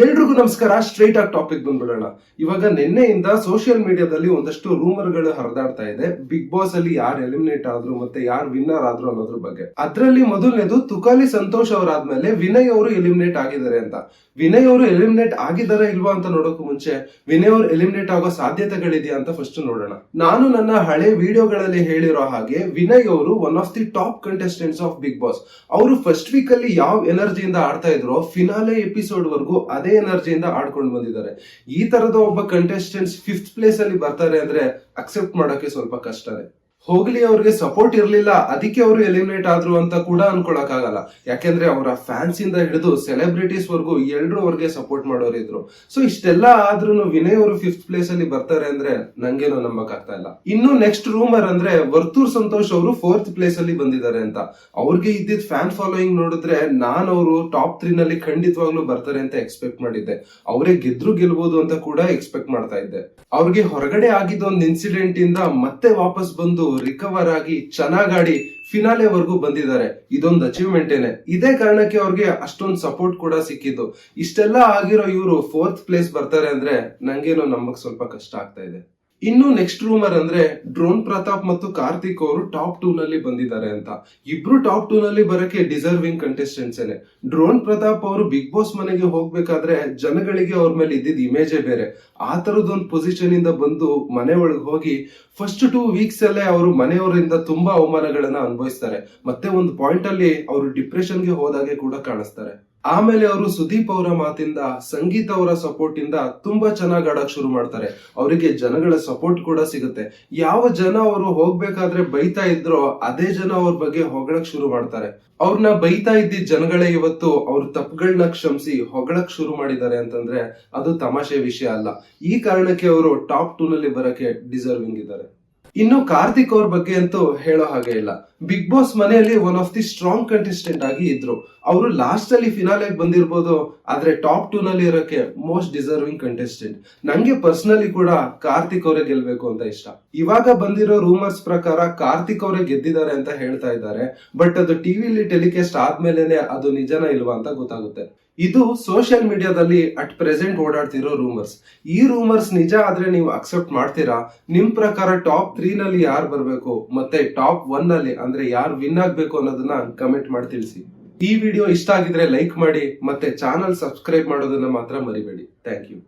ಎಲ್ರಿಗೂ ನಮಸ್ಕಾರ. ಸ್ಟ್ರೈಟ್ ಆಗಿ ಟಾಪಿಕ್ ಬಂದ್ಬಿಡೋಣ. ಇವಾಗ ನಿನ್ನೆಯಿಂದ ಸೋಷಿಯಲ್ ಮೀಡಿಯಾದಲ್ಲಿ ಒಂದಷ್ಟು ರೂಮರ್ಗಳು ಹರಿದಾಡ್ತಾ ಇದೆ. ಬಿಗ್ ಬಾಸ್ ಅಲ್ಲಿ ಯಾರು ಎಲಿಮಿನೇಟ್ ಆದ್ರು ಮತ್ತೆ ಯಾರು ವಿನ್ನರ್ ಆದ್ರು ಅನ್ನೋದ್ರ ಬಗ್ಗೆ. ಅದ್ರಲ್ಲಿ ಮೊದಲನೇದು ತುಕಾಲಿ ಸಂತೋಷ್ ಅವರಾದ್ಮೇಲೆ ವಿನಯ್ ಅವರು ಎಲಿಮಿನೇಟ್ ಆಗಿದ್ದಾರೆ ಅಂತ. ವಿನಯ್ ಅವರು ಎಲಿಮಿನೇಟ್ ಆಗಿದ್ದಾರೆ ಇಲ್ವಾ ಅಂತ ನೋಡೋಕು ಮುಂಚೆ ವಿನಯ್ ಅವರು ಎಲಿಮಿನೇಟ್ ಆಗೋ ಸಾಧ್ಯತೆಗಳಿದೆಯಾ ಅಂತ ಫಸ್ಟ್ ನೋಡೋಣ. ನಾನು ನನ್ನ ಹಳೆ ವಿಡಿಯೋಗಳಲ್ಲಿ ಹೇಳಿರೋ ಹಾಗೆ ವಿನಯ್ ಅವರು one of the top contestants of Bigg Boss ಅವರು ಫಸ್ಟ್ ವೀಕ್ ಅಲ್ಲಿ ಯಾವ ಎನರ್ಜಿಯಿಂದ ಆಡ್ತಾ ಇದ್ರು ಫಿನಾಲೆ ಎಪಿಸೋಡ್ ವರೆಗೂ ಅದೇ ಎನರ್ಜಿಯಿಂದ ಆಡ್ಕೊಂಡು ಬಂದಿದ್ದಾರೆ. ಈ ತರದ ಒಬ್ಬ ಕಂಟೆಸ್ಟೆಂಟ್ಸ್ ಫಿಫ್ತ್ ಪ್ಲೇಸ್ ಅಲ್ಲಿ ಬರ್ತಾರೆ ಅಂದ್ರೆ ಅಕ್ಸೆಪ್ಟ್ ಮಾಡೋಕೆ ಸ್ವಲ್ಪ ಕಷ್ಟನೇ. ಹೋಗ್ಲಿ, ಅವ್ರಿಗೆ ಸಪೋರ್ಟ್ ಇರಲಿಲ್ಲ, ಅದಕ್ಕೆ ಅವರು ಎಲಿಮಿನೇಟ್ ಆದ್ರು ಅಂತ ಕೂಡ ಅನ್ಕೊಳಕ್ ಯಾಕೆಂದ್ರೆ ಅವರ ಫ್ಯಾನ್ಸ್ ಇಂದ ಹಿಡಿದು ಸೆಲೆಬ್ರಿಟೀಸ್ ವರ್ಗೂ ಎಲ್ರು ಅವ್ರಿಗೆ ಸಪೋರ್ಟ್ ಮಾಡೋರು ಇದ್ರು. ಸೊ ಇಷ್ಟೆಲ್ಲ ಆದ್ರೂ ವಿನಯ್ ಅವರು ಫಿಫ್ತ್ ಪ್ಲೇಸ್ ಅಲ್ಲಿ ಬರ್ತಾರೆ ಅಂದ್ರೆ ನಂಗೇನೋ ನಂಬಕ್ ಆಗ್ತಾ ಇಲ್ಲ. ಇನ್ನು ನೆಕ್ಸ್ಟ್ ರೂಮರ್ ಅಂದ್ರೆ ವರ್ತೂರ್ ಸಂತೋಷ್ ಅವರು ಫೋರ್ತ್ ಪ್ಲೇಸ್ ಅಲ್ಲಿ ಬಂದಿದ್ದಾರೆ ಅಂತ. ಅವ್ರಿಗೆ ಇದ್ದಿದ್ ಫ್ಯಾನ್ ಫಾಲೋಯಿಂಗ್ ನೋಡಿದ್ರೆ ನಾನು ಅವರು ಟಾಪ್ ತ್ರೀ ನಲ್ಲಿ ಖಂಡಿತವಾಗ್ಲೂ ಬರ್ತಾರೆ ಅಂತ ಎಕ್ಸ್ಪೆಕ್ಟ್ ಮಾಡಿದ್ದೆ. ಅವರೇ ಗೆದ್ರು ಗೆಲ್ಬಹುದು ಅಂತ ಕೂಡ ಎಕ್ಸ್ಪೆಕ್ಟ್ ಮಾಡ್ತಾ ಇದ್ದೆ. ಅವ್ರಿಗೆ ಹೊರಗಡೆ ಆಗಿದ್ದ ಒಂದು ಇನ್ಸಿಡೆಂಟ್ ಇಂದ ಮತ್ತೆ ವಾಪಸ್ ಬಂದು ರಿಕವರ್ ಆಗಿ ಚೆನ್ನಾಗಾಡಿ ಫಿನಾಲೆ ವರ್ಗೂ ಬಂದಿದ್ದಾರೆ. ಇದೊಂದು ಅಚೀವ್ಮೆಂಟ್ ಏನೆ. ಇದೇ ಕಾರಣಕ್ಕೆ ಅವ್ರಿಗೆ ಅಷ್ಟೊಂದು ಸಪೋರ್ಟ್ ಕೂಡ ಸಿಕ್ಕಿದ್ದು. ಇಷ್ಟೆಲ್ಲ ಆಗಿರೋ ಇವರು ಫೋರ್ತ್ ಪ್ಲೇಸ್ ಬರ್ತಾರೆ ಅಂದ್ರೆ ನಂಗೇನೋ ನಮಗ್ ಸ್ವಲ್ಪ ಕಷ್ಟ ಆಗ್ತಾ ಇದೆ. ಇನ್ನು ನೆಕ್ಸ್ಟ್ ರೂಮರ್ ಅಂದ್ರೆ ಡ್ರೋನ್ ಪ್ರತಾಪ್ ಮತ್ತು ಕಾರ್ತಿಕ್ ಅವರು ಟಾಪ್ ಟೂ ನಲ್ಲಿ ಬಂದಿದ್ದಾರೆ ಅಂತ. ಇಬ್ರು ಟಾಪ್ ಟೂ ನಲ್ಲಿ ಬರಕ್ಕೆ ಡಿಸರ್ವಿಂಗ್ ಕಂಟೆಸ್ಟೆಂಟ್ಸ್ ಡ್ರೋನ್ ಪ್ರತಾಪ್ ಅವರು ಬಿಗ್ ಬಾಸ್ ಮನೆಗೆ ಹೋಗ್ಬೇಕಾದ್ರೆ ಜನಗಳಿಗೆ ಅವ್ರ ಮೇಲೆ ಇದ್ದಿದ್ದ ಇಮೇಜೇ ಬೇರೆ. ಆ ತರದೊಂದು ಪೊಸಿಷನ್ ಇಂದ ಬಂದು ಮನೆ ಒಳಗೆ ಹೋಗಿ ಫಸ್ಟ್ ಟೂ ವೀಕ್ಸ್ ಅಲ್ಲೇ ಅವರು ಮನೆಯವರಿಂದ ತುಂಬಾ ಅವಮಾನಗಳನ್ನ ಅನುಭವಿಸ್ತಾರೆ. ಮತ್ತೆ ಒಂದು ಪಾಯಿಂಟ್ ಅಲ್ಲಿ ಅವರು ಡಿಪ್ರೆಷನ್ಗೆ ಹೋದಾಗೆ ಕೂಡ ಕಾಣಿಸ್ತಾರೆ. ಆಮೇಲೆ ಅವರು ಸುದೀಪ್ ಅವರ ಮಾತಿಂದ, ಸಂಗೀತ ಅವರ ಸಪೋರ್ಟ್ ಇಂದ ತುಂಬಾ ಚೆನ್ನಾಗಿ ಆಡಕ್ ಶುರು ಮಾಡ್ತಾರೆ. ಅವರಿಗೆ ಜನಗಳ ಸಪೋರ್ಟ್ ಕೂಡ ಸಿಗುತ್ತೆ. ಯಾವ ಜನ ಅವರು ಹೋಗ್ಬೇಕಾದ್ರೆ ಬೈತಾ ಇದ್ರೋ, ಅದೇ ಜನ ಅವ್ರ ಬಗ್ಗೆ ಹೊಗಳಕ್ ಶುರು ಮಾಡ್ತಾರೆ. ಅವ್ರನ್ನ ಬೈತಾ ಇದ್ದಿದ್ ಜನಗಳೇ ಇವತ್ತು ಅವ್ರ ತಪ್ಪುಗಳನ್ನ ಕ್ಷಮಿಸಿ ಹೊಗಳಕ್ ಶುರು ಮಾಡಿದ್ದಾರೆ ಅಂತಂದ್ರೆ ಅದು ತಮಾಷೆ ವಿಷಯ ಅಲ್ಲ. ಈ ಕಾರಣಕ್ಕೆ ಅವರು ಟಾಪ್ ಟೂ ನಲ್ಲಿ ಬರಕ್ಕೆ ಡಿಸರ್ವಿಂಗ್ ಇದ್ದಾರೆ. ಇನ್ನು ಕಾರ್ತಿಕ್ ಅವ್ರ ಬಗ್ಗೆ ಅಂತೂ ಹೇಳೋ ಹಾಗೆ ಇಲ್ಲ. ಬಿಗ್ ಬಾಸ್ ಮನೆಯಲ್ಲಿ one of the strong contestant ಆಗಿ ಇದ್ರು. ಅವರು ಲಾಸ್ಟ್ ಅಲ್ಲಿ ಫಿನಾಲೆಗೆ ಬಂದಿರ್ಬೋದು, ಆದ್ರೆ ಟಾಪ್ ಟೂ ನಲ್ಲಿ ಇರೋಕೆ ಮೋಸ್ಟ್ ಡಿಸರ್ವಿಂಗ್ ಕಂಟೆಸ್ಟೆಂಟ್ ನಂಗೆ ಪರ್ಸನಲಿ ಕೂಡ ಕಾರ್ತಿಕ್ ಅವರೇ ಗೆಲ್ಬೇಕು ಅಂತ ಇಷ್ಟ. ಇವಾಗ ಬಂದಿರೋ ರೂಮರ್ಸ್ ಪ್ರಕಾರ ಕಾರ್ತಿಕ್ ಅವರೇ ಗೆದ್ದಿದ್ದಾರೆ ಅಂತ ಹೇಳ್ತಾ ಇದ್ದಾರೆ. ಬಟ್ ಅದು ಟಿವಿಲಿ ಟೆಲಿಕಾಸ್ಟ್ ಆದ್ಮೇಲೆನೆ ಅದು ನಿಜನ ಇಲ್ವಾ ಅಂತ ಗೊತ್ತಾಗುತ್ತೆ. ಇದು ಸೋಷಿಯಲ್ ಮೀಡಿಯಾದಲ್ಲಿ ಅಟ್ ಪ್ರೆಸೆಂಟ್ ಓಡಾಡ್ತಿರೋ ರೂಮರ್ಸ್ ಈ ರೂಮರ್ಸ್ ನಿಜ ಆದ್ರೆ ನೀವು ಅಕ್ಸೆಪ್ಟ್ ಮಾಡ್ತೀರಾ? ನಿಮ್ ಪ್ರಕಾರ ಟಾಪ್ ತ್ರೀ ನಲ್ಲಿ ಯಾರು ಬರಬೇಕು? ಮತ್ತೆ ಟಾಪ್ ಒನ್ನಲ್ಲಿ ಅಂದ್ರೆ ಯಾರು ವಿನ್ ಆಗ್ಬೇಕು ಅನ್ನೋದನ್ನ ಕಮೆಂಟ್ ಮಾಡಿ ತಿಳಿಸಿ. ಈ ವಿಡಿಯೋ ಇಷ್ಟ ಆಗಿದ್ರೆ ಲೈಕ್ ಮಾಡಿ, ಮತ್ತೆ ಚಾನಲ್ ಸಬ್ಸ್ಕ್ರೈಬ್ ಮಾಡೋದನ್ನ ಮಾತ್ರ ಮರಿಬೇಡಿ. Thank you